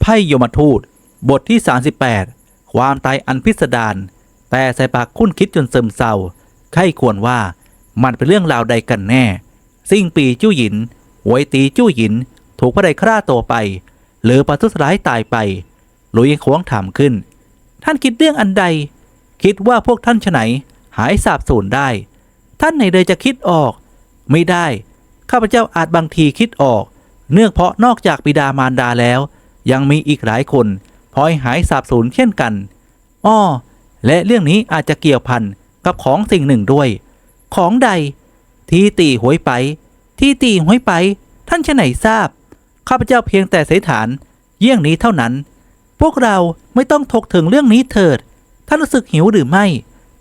ไพ่ยมทูต บทที่ 38 ความตายอันพิสดารแต่ใส่ปากคุ้นคิดจนซึมเศร้าใครควรว่ามันเป็นเรื่องราวใดกันแน่ซิ่งปีจู้หยินหวยตีจู้หยิน ถูกพระใดฆ่าตัวไป หรือประทุษร้ายตายไปหลุยยังควงถามขึ้น ท่านคิดเรื่องอันใด คิดว่าพวกท่านฉไหนหายสาบสูญได้ ท่านไหนเลยจะคิดออก ไม่ได้ ข้าพเจ้าอาจบางทีคิดออก เนื่องเพราะนอกจากบิดามารดาแล้ว ยังมีอีกหลายคนพลอยหายสาบสูญเช่นกัน อ้อ และเรื่องนี้อาจจะเกี่ยวพันกับของสิ่งหนึ่งด้วย ของใด ที่ตีหวยไป ที่ตีหวยไป ท่านชไหนทราบ ข้าพเจ้าเพียงแต่เสยฐาน เยี่ยงนี้เท่านั้น พวกเราไม่ต้องถกถึงเรื่องนี้เถิด ท่านรู้สึกหิวหรือไม่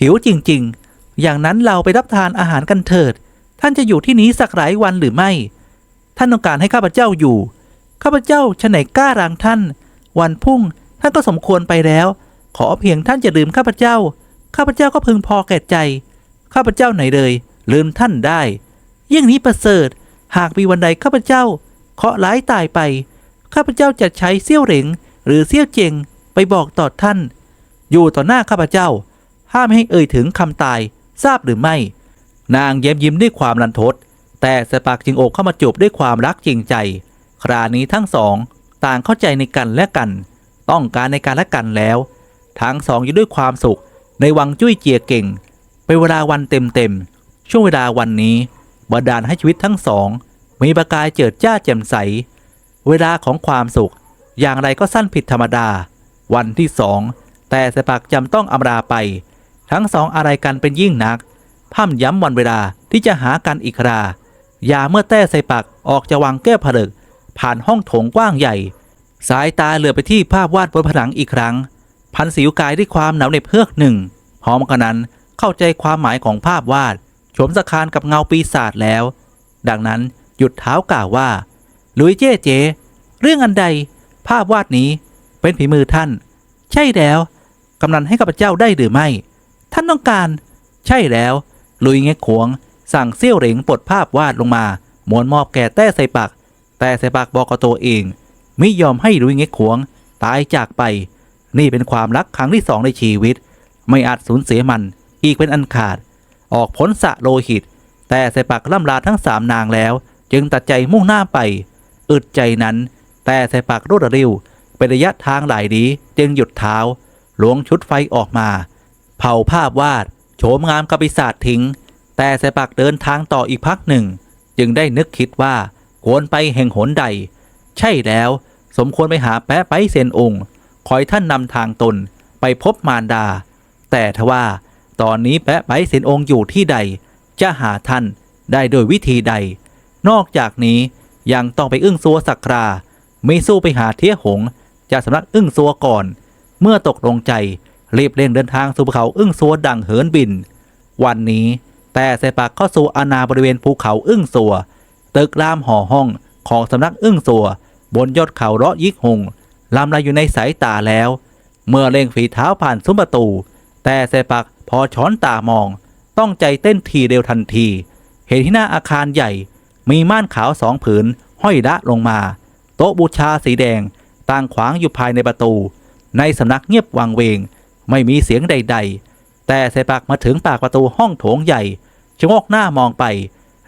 หิวจริง ๆ อย่างนั้นเราไปรับทานอาหารกันเถิด ท่านจะอยู่ที่นี้สักหลายวันหรือไม่ ท่านต้องการให้ข้าพเจ้าอยู่ ข้าพเจ้าฉะไหนกล้ารางท่าน วันพุ่งท่านก็สมควรไปแล้ว ขอเพียงท่านจะลืมข้าพเจ้า ข้าพเจ้าก็พึงพอแก่ใจ ข้าพเจ้าไหนเลยลืมท่านได้เยี่ยงนี้ประเสริฐ หากมีวันใดข้าพเจ้า เคาะห์ร้ายตายไป ข้าพเจ้าจะใช้เสี้ยวเหลงหรือเสี้ยวเจงไปบอกต่อท่าน อยู่ต่อหน้าข้าพเจ้า ห้ามให้เอ่ยถึงคำตายทราบหรือไม่ นางเย้มยิ้มด้วยความรันทดแต่สปากจึงโอกเข้ามาจูบด้วยความรักจริงใจ ครานี้ทั้งสอง ต่างเข้าใจในกันและกัน ต้องการในการและกันแล้ว ทั้งสองอยู่ด้วยความสุข ในวังจุ้ยเจียเก่ง เป็นเวลาวันเต็มๆ ช่วงเวลาวันนี้บันดาลให้ชีวิตทั้งสอง มีประกายเจิดจ้าแจ่มใส เวลาของความสุข อย่างไรก็สั้นผิดธรรมดา วันที่สองแต่สปากจำต้องอำลาไป ทั้งสองอะไรกันเป็นยิ่งนักพ่ำย้ำวันเวลาที่จะหากันอีกครายาเมื่อแต้ใส่ปักออกจะวางแก้ผลึก ผ่านห้องโถงกว้างใหญ่ สายตาเหลือไปที่ภาพวาดบนผนังอีกครั้ง พันสิวกายด้วยความหนาวเหน็บเฮือกหนึ่งพร้อมกันนั้นเข้าใจความหมายของภาพวาดโฉมสะคานกับเงาปีศาจแล้ว ดังนั้นหยุดเท้ากล่าวว่าลุยเจ้เจ เรื่องอันใด ภาพวาดนี้เป็นฝีมือท่าน ใช่แล้วกำนันให้ข้าพเจ้าได้หรือไม่ ท่านต้องการ ใช่แล้ว ลุยเง็กขวง สั่งเซี่ยวเหริงปลดภาพวาดลงมาหมวนมอบแก่แต้ใส่ปาก แต่ใส่ปากบอกกับตัวเองไม่ยอมให้ลุยเง็กขวง ตายจากไป นี่เป็นความรักครั้งที่สองในชีวิต ไม่อาจสูญเสียมันอีกเป็นอันขาด ออกพ้นสะโลหิต แต่ใส่ปากล่ำลาทั้งสามนางแล้ว จึงตัดใจมุ่งหน้าไป อึดใจนั้น แต่ใส่ปากรวดเร็วเป็นระยะทางหลายดีจึงหยุดเท้าหลวงชุดไฟออกมา เผาภาพวาดโฉมงามกับปีศาจทิ้ง แต่ใส่ปากเดินทางต่ออีกพักหนึ่ง จึงได้นึกคิดว่า ควรไปแห่งหนใด ใช่แล้วสมควรไปหาแปะไปเซนองค์ คอยท่านนำทางตนไปพบมารดา แต่ทว่าตอนนี้แปะไปเซนองค์อยู่ที่ใด จะหาท่านได้โดยวิธีใด นอกจากนี้ยังต้องไปอึ้งซัวสักราไม่สู้ไปหาเทียหงจากสำนักอึ้งซัวก่อน เมื่อตกลงใจรีบเร่งเดินทางสู่ภูเขาอึ้งซัวดังเหินบิน วันนี้แต่เสปากเข้าสู่อาณาบริเวณภูเขาอึ้งซัว ตึกรามห่อห้องของสำนักอึ้งซัวบนยอดเขาเลาะยิกหงลำลายอยู่ในสายตาแล้ว เมื่อเร่งฝีเท้าผ่านซุ้มประตู แต่เสปักพอช้อนตามอง ต้องใจเต้นทีเร็วทันที เห็นที่หน้าอาคารใหญ่ มีม่านขาวสองผืน ห้อยละลงมา โต๊ะบูชาสีแดงตั้งขวางอยู่ภายในประตู ในสำนักเงียบวังเวง ไม่มีเสียงใด ๆ แต่เสปักมาถึงปากประตูห้องโถงใหญ่ชะโงกหน้ามองไป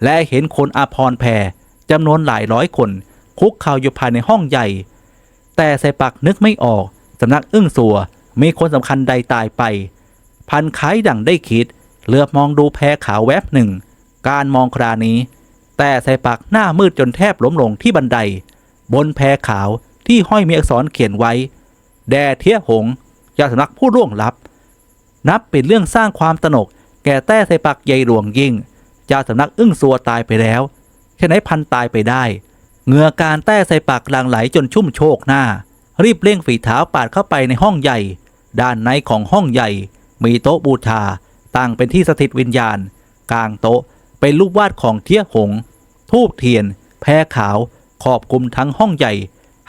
และเห็นคนอาพรแพรจำนวนหลายร้อยคน คุกเข่าอยู่ภายในห้องใหญ่ แต่เสปักนึกไม่ออกสำนักอึ้งสัวมีคนสำคัญใดตายไป พันคล้ายดังได้คิดเหลือบมองดูแพรขาวแวบหนึ่ง การมองครานี้ แต่ใส่ปากหน้ามืดจนแทบล้มลงที่บันได บนแพรขาวที่ห้อยมีอักษรเขียนไว้ แด่เทียหงจากสำนักผู้ร่วงลับ นับเป็นเรื่องสร้างความตนกแก่แต้ใส่ปักใหญ่หลวงยิ่ง จาสำนักอึ้งสัวตายไปแล้วแค่ไหนพันตายไปได้ เหงื่อการแต้ใส่ปากหลังไหลจนชุ่มโชกหน้า รีบเร่งฝีเท้าปาดเข้าไปในห้องใหญ่ ด้านในของห้องใหญ่ มีโต๊ะบูชาตั้งเป็นที่สถิตวิญญาณ กลางโต๊ะเป็นรูปวาดของเทียหง ทูบเทียน แพรขาว ขอบคลุมทั้งห้องใหญ่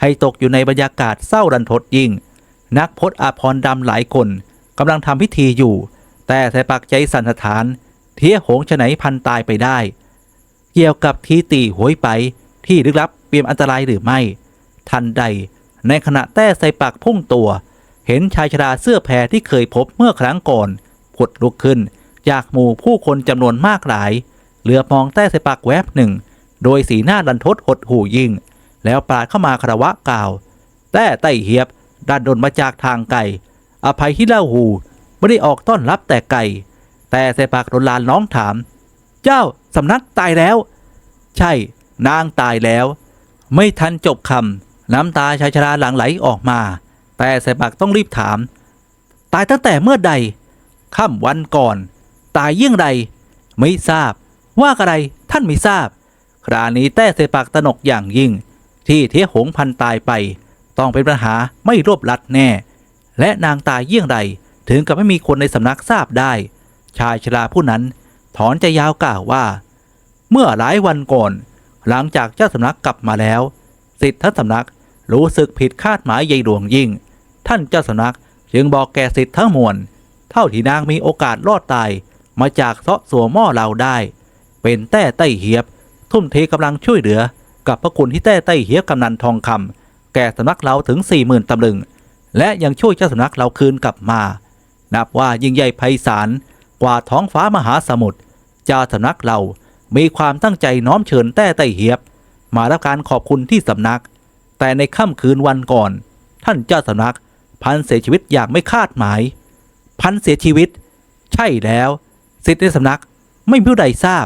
ให้ตกอยู่ในบรรยากาศเศร้ารันทดยิ่ง นักพจน์อาพรดำหลายคนกำลังทำพิธีอยู่ แต่ใส่ปากใจสันสะท้าน เทียหงฉไหนพันตายไปได้ เกี่ยวกับทีตีหวยไปที่ลึกลับเปียมอันตรายหรือไม่ ทันใด ในขณะแต้ใส่ปากพุ่งตัว เห็นชายชราเสื้อแพรที่เคยพบเมื่อครั้งก่อนผุดลุกขึ้น จากหมู่ผู้คนจำนวนมากหลาย เหลือมองแต้ใส่ปากแวบหนึ่ง โดยสีหน้าดันทดหดหูยิ่ง แล้วปาดเข้ามาคารวะกล่าว แต้ไต้เหียบดันดนมาจากทางไกลอภัยที่เล่าหูไม่ได้ออกต้อนรับแต่ไกล แต่ใส่ปากโดนลานน้องถาม เจ้าสำนักตายแล้ว ใช่นางตายแล้ว ไม่ทันจบคำน้ำตาชายชราหลังไหลออกมา แต่ใส่ปากต้องรีบถาม ตายตั้งแต่เมื่อใดค่ำวันก่อน ตายเยี่ยงใด ไม่ทราบ ว่าอะไรท่านไม่ทราบ คราวนี้แต้เสปากตระหนกอย่างยิ่ง ที่เทหงพันตายไป ต้องเป็นปัญหาไม่รวบลัดแน่ และนางตายเยี่ยงใด ถึงกับไม่มีคนในสำนักทราบได้ ชายชราผู้นั้นถอนใจยาวกล่าวว่า เมื่อหลายวันก่อน หลังจากเจ้าสำนักกลับมาแล้วสิทธิ์ท่านสำนักรู้สึกผิดคาดหมายใยหลวงยิ่ง ท่านเจ้าสำนักจึงบอกแก่สิทธิ์ทั้งมวลเท่าที่นางมีโอกาสรอดตายมาจากเซาะสัวหม้อเราได้ เป็นแต้ไต้เหียบ ทุ่มเทกำลังช่วยเหลือ กับพระคุณที่แต้ไต้เหียบกำนันทองคำแก่สำนักเราถึงสี่หมื่นตำลึง และยังช่วยเจ้าสำนักเราคืนกลับมา นับว่ายิ่งใหญ่ไพศาล กว่าท้องฟ้ามหาสมุทรเจ้าสำนักเรามีความตั้งใจน้อมเชิญแต้ไต้เหียบ มารับการขอบคุณที่สำนัก แต่ในค่ำคืนวันก่อน ท่านเจ้าสำนัก พันเสียชีวิตอย่างไม่คาดหมาย พันเสียชีวิต ใช่แล้วสิทธิในสำนักไม่มีผู้ใดทราบ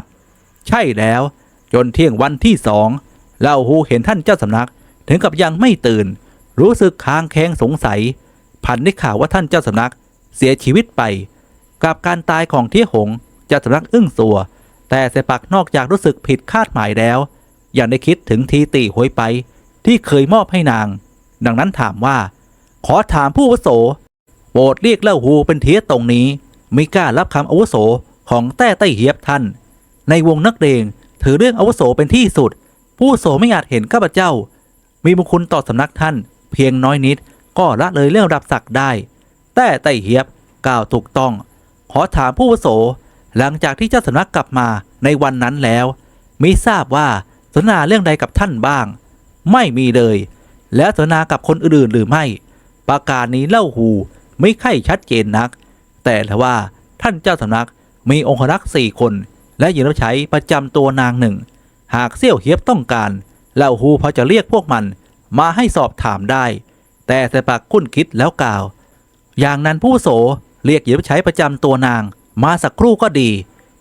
ใช่แล้วจนเที่ยงวันที่สองเล่าหูเห็นท่านเจ้าสำนักถึงกับยังไม่ตื่น รู้สึกค้างแข้งสงสัย พันได้ข่าวว่าท่านเจ้าสำนัก เสียชีวิตไป กับการตายของเที่ยหงจ้าสำนักอึ้งสัว แต่เสปักนอกจากรู้สึกผิดคาดหมายแล้ว ยังได้คิดถึงทีตีหวยไป ที่เคยมอบให้นาง ดังนั้นถามว่า ขอถามผู้อาวุโสโปรดเรียกเล่าหูเป็นเทียตรงนี้ไม่กล้ารับคำอาวุโสของแต้ไต้เหียบท่าน ในวงนักเลงถือเรื่องอาวุโสเป็นที่สุด ผู้อวุโสไม่อาจเห็นข้าพเจ้า มีบุญคุณต่อสำนักท่าน เพียงน้อยนิดก็ละเลยเรื่องรับศักดิ์ได้ แต่ไต้เหียบกล่าวถูกต้อง อถามผู้วโส หลังจากที่เจ้าสำนักกลับมาในวันนั้นแล้วมิทราบว่าสนทนาเรื่องใดกับท่านบ้าง ไม่มีเลย แล้วสนทนากับคนอื่นๆหรือไม่ ประการนี้เล่าหูไม่ค่อยชัดเจนนัก แต่ละว่าท่านเจ้าสำนักมีองครักษ์สี่คน และหญิงรับใช้ประจำตัวนางหนึ่ง หากเซี่ยวเฮียบต้องการเล่าหูพอจะเรียกพวกมันมาให้สอบถามได้ แต่แต่ปากคุ้นคิดแล้วกล่าว อย่างนั้นผู้โส เรียกหญิงรับใช้ประจำตัวนาง มาสักครู่ก็ดี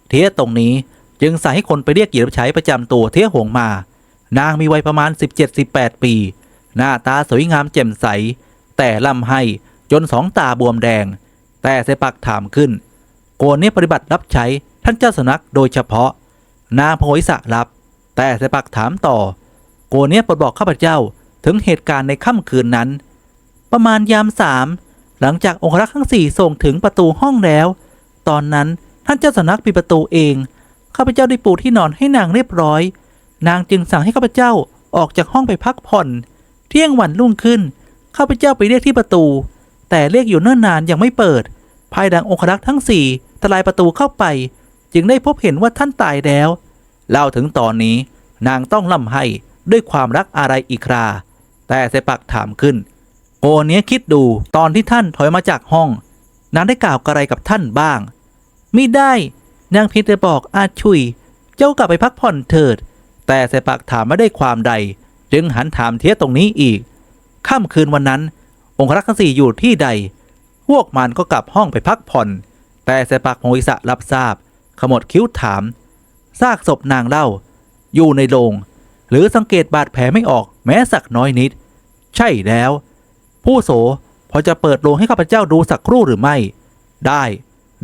เทียตรงนี้จึงสั่งให้คนไปเรียกหญิงรับใช้ประจำตัวเทียหงมา นางมีวัยประมาณ 17-18 ปี หน้าตาสวยงามแจ่มใส แต่ลำให้จนสองตาบวมแดง แต่เสปักถามขึ้นโกนนี้ปฏิบัติรับใช้ท่านเจ้าสนักโดยเฉพาะ นางโพยสะรับ แต่เสปักถามต่อ โกนนี้โปรดบอกข้าพเจ้าถึงเหตุการณ์ในค่ำคืนนั้น ประมาณยามสาม หลังจากองครักษ์ทั้งสี่ส่งถึงประตูห้องแล้ว ตอนนั้นท่านเจ้าสำนักปิดประตูเองข้าพเจ้าได้ปูที่นอนให้นางเรียบร้อย นางจึงสั่งให้ข้าพเจ้าออกจากห้องไปพักผ่อน เที่ยงวันรุ่งขึ้นข้าพเจ้าไปเรียกที่ประตู แต่เรียกอยู่เนิ่นนานยังไม่เปิด ภายหลังองครักษ์ทั้งสี่ทลายประตูเข้าไป จึงได้พบเห็นว่าท่านตายแล้วเล่าถึงตอนนี้นางต้องล่ำให้ด้วยความรักอะไรอีกครา แต่เสปักถามขึ้น โกเนี้ยคิดดูตอนที่ท่านถอยมาจากห้อง นางได้กล่าวอะไรกับท่านบ้างมิได้ นางเพียงแต่บอกอาชุย เจ้ากลับไปพักผ่อนเถิด แต่เสปักถามไม่ได้ความใด จึงหันถามเทียตรงนี้อีก ค่ำคืนวันนั้น องครักษ์ทั้งสี่อยู่ที่ใด พวกมันก็กลับห้องไปพักผ่อน แต่เสปักโมอิสะรับทราบ ขมวดคิ้วถาม ซากศพนางเล่า อยู่ในโรง หรือสังเกตบาดแผลไม่ออกแม้สักน้อยนิด ใช่แล้ว ผู้โสพอจะเปิดโรงให้ข้าพเจ้าดูสักครู่หรือไม่ ได้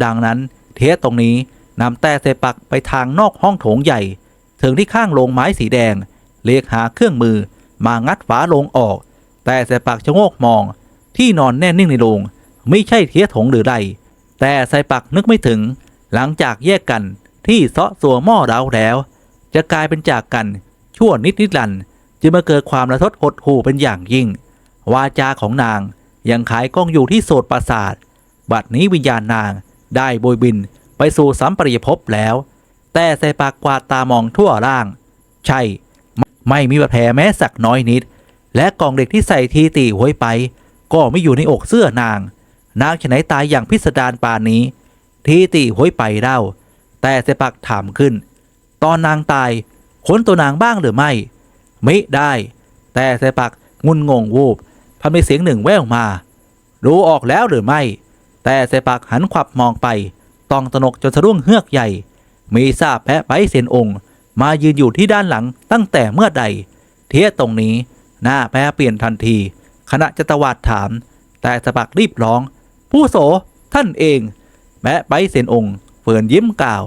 ดังนั้นเทสตรงนี้นำแต่เสปักไปทางนอกห้องโถงใหญ่ ถึงที่ข้างโรงไม้สีแดงเรียกหาเครื่องมือมางัดฝาโรงออก แต่เสปักชะโงกมอง ที่นอนแน่นิ่งในโรงไม่ใช่เทียถงหรือใด แต่ไซปักนึกไม่ถึง หลังจากแยกกันที่เซาะสัวหม้อเราแล้ว จะกลายเป็นจากกันชั่วนิดนิดลัน จึงมาเกิดความระทดหดหูเป็นอย่างยิ่ง วาจาของนางยังขายกล้องอยู่ที่โสดปราสาท บัดนี้วิญญาณนางได้โบยบินไปสู่สัมปริยภพแล้ว แต่ใส่ปากกวาดตามองทั่วร่าง ใช่ ไม่ไม่มีบาดแผลแม้สักน้อยนิด และกล่องเด็กที่ใส่ทีตีหวยไป ก็ไม่อยู่ในอกเสื้อนาง นางฉะไหนตายอย่างพิสดารปานนี้ ทีตีหวยไปเล่า แต่เสปักถามขึ้น ตอนนางตายค้นตัวนางบ้างหรือไม่ ไมิได้ แต่เสปักงุนงงวูบ พันมีเสียงหนึ่งแว่วมา รู้ออกแล้วหรือไม่ แต่เสปักหันขวับมองไป ต้องตนกจนสะดุ้งเฮือกใหญ่ มีซาแปะไปเซนองค์ มายืนอยู่ที่ด้านหลังตั้งแต่เมื่อใด เทียตรงนี้ หน้าแปะเปลี่ยนทันที ขณะจะตวาดถาม แต่สปักรีบร้อง ผู้โสท่านเองแปะไปเซนองค์เฟื่อนยิ้มกล่าว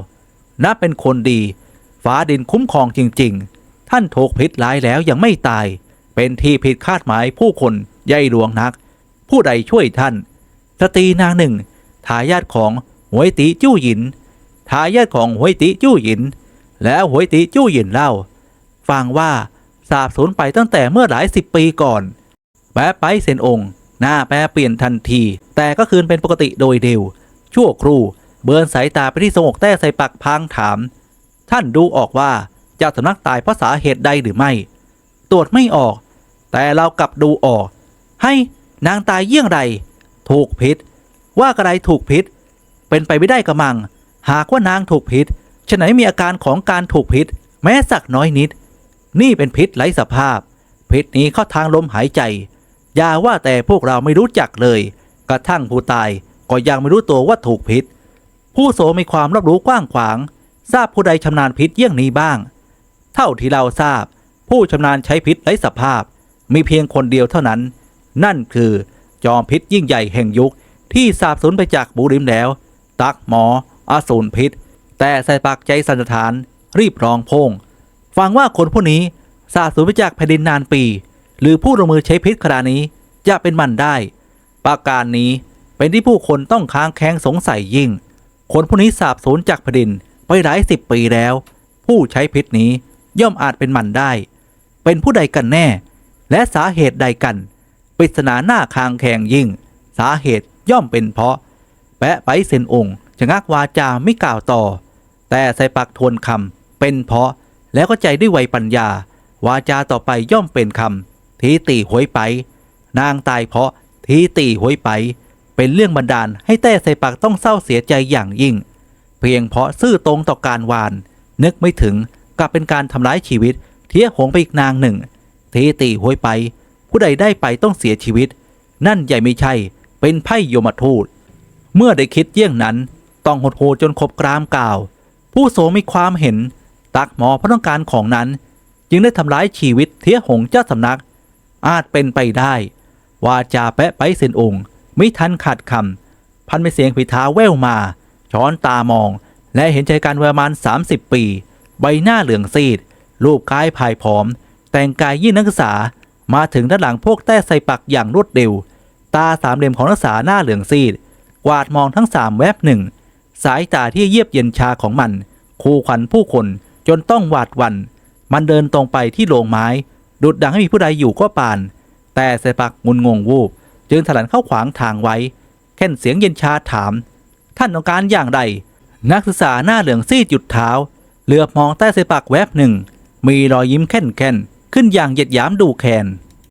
นับเป็นคนดี ฟ้าดินคุ้มครองจริง ๆ ท่านถูกพิษร้ายแล้วยังไม่ตาย เป็นที่ผิดคาดหมายผู้คน ใยหลวงนัก ผู้ใดช่วยท่าน สตรีนางหนึ่ง ทายาทของหวยตีจู้หยิน ทายาทของหวยตีจู้หยิน แล้วหวยตีจู้หยินเล่า ฟังว่าสาบสูญไปตั้งแต่เมื่อหลายสิบปีก่อน แปะไปเซนองค์หน้าแปะเปลี่ยนทันที แต่ก็คืนเป็นปกติโดยเดียวชั่วครู่เบินสายตาไปที่สงกแต้ใส่ปักพางถาม ท่านดูออกว่าเจ้าสำนักตายเพราะสาเหตุใดหรือไม่ ตรวจไม่ออก แต่เรากลับดูออก ให้นางตายเยี่ยงไร ถูกพิษ ว่ากระไรถูกพิษ เป็นไปไม่ได้กระมัง หากว่านางถูกพิษฉะไหนมีอาการของการถูกพิษ แม้สักน้อยนิด นี่เป็นพิษไร้สภาพ พิษนี้เข้าทางลมหายใจ อย่าว่าแต่พวกเราไม่รู้จักเลย กระทั่งผู้ตายก็ยังไม่รู้ตัวว่าถูกพิษ ผู้โสมีความรับรู้กว้างขวาง ทราบผู้ใดชำนาญพิษเยี่ยงนี้บ้าง เท่าที่เราทราบ ผู้ชำนาญใช้พิษไร้สภาพ มีเพียงคนเดียวเท่านั้น นั่นคือจอมพิษยิ่งใหญ่แห่งยุคที่สาบสูญไปจากบูริมแล้ว ตักหมออสูรพิษ แต่ใส่ปากใจสันสถาน รีบร้องพงฟังว่าคนผู้นี้สาบสูญไปจากแผ่นดินนานปี หรือผู้ลงมือใช้พิษขนาดนี้จะเป็นมันได้ ประการนี้เป็นที่ผู้คนต้องค้างแข้งสงสัยยิ่ง คนผู้นี้สาบสูญจากแผ่นดินไปหลายสิบปีแล้ว ผู้ใช้พิษนี้ย่อมอาจเป็นมันได้ เป็นผู้ใดกันแน่ และสาเหตุใดกัน ปริศนาหน้าคางแข่งยิ่ง สาเหตุย่อมเป็นเพราะ แปะไปเซนองค์จะงักวาจาไม่กล่าวต่อ แต่ใส่ปักทวนคำเป็นเพราะแล้วก็ใจด้วยไวยปัญญา วาจาต่อไปย่อมเป็นคำทีตีหวยไป นางตายเพราะทีตีหวยไป เป็นเรื่องบันดาลให้แต้ใส่ปักต้องเศร้าเสียใจอย่างยิ่ง เพียงเพราะซื่อตรงต่อการวาน นึกไม่ถึงกลับเป็นการทำร้ายชีวิต เทียหงไปอีกนางหนึ่งทีตีหวยไป ผู้ใดได้ไปต้องเสียชีวิต นั่นใหญ่ไม่ใช่ เป็นไพ่โยมทูต เมื่อได้คิดเยี่ยงนั้น ต้องหดหูจนครบกรามกล่าว ผู้โสมีความเห็น ตักหมอเพราะต้องการของนั้น จึงได้ทำร้ายชีวิตเทียหงเจ้าสำนัก อาจเป็นไปได้ ว่าจาแปะไปเส้นองค์ไม่ทันขาดคำพันไปเสียงผีเท้าแว่วมา ช้อนตามอง และเห็นใจการประมาณ 30 ปี ใบหน้าเหลืองซีด รูปกายผายผอม แต่งกายยิ่งนักศึกษา มาถึงด้านหลังพวกแต้ใส่ปักอย่างรวดเร็ว ตาสามเหลี่ยมของนักศึกษาหน้าเหลืองซีด กวาดมองทั้งสามแวบหนึ่ง สายตาที่เยียบเย็นชาของมัน คู่ขวัญผู้คนจนต้องหวาดหวัน มันเดินตรงไปที่โรงไม้ ดุดดังให้มีผู้ใดอยู่ก็ปาน แต่ใส่ปักงุนงงวูบ จึงถลันเข้าขวางทางไว้ แค่นเสียงเย็นชาถาม ท่านต้องการอย่างใด นักศึกษาหน้าเหลืองซีดหยุดเท้า เหลือบมองใต้ใส่ปากแวบหนึ่ง มีรอยยิ้มแค่นแค่น ขึ้นอย่างเหยียดหยามดูแคน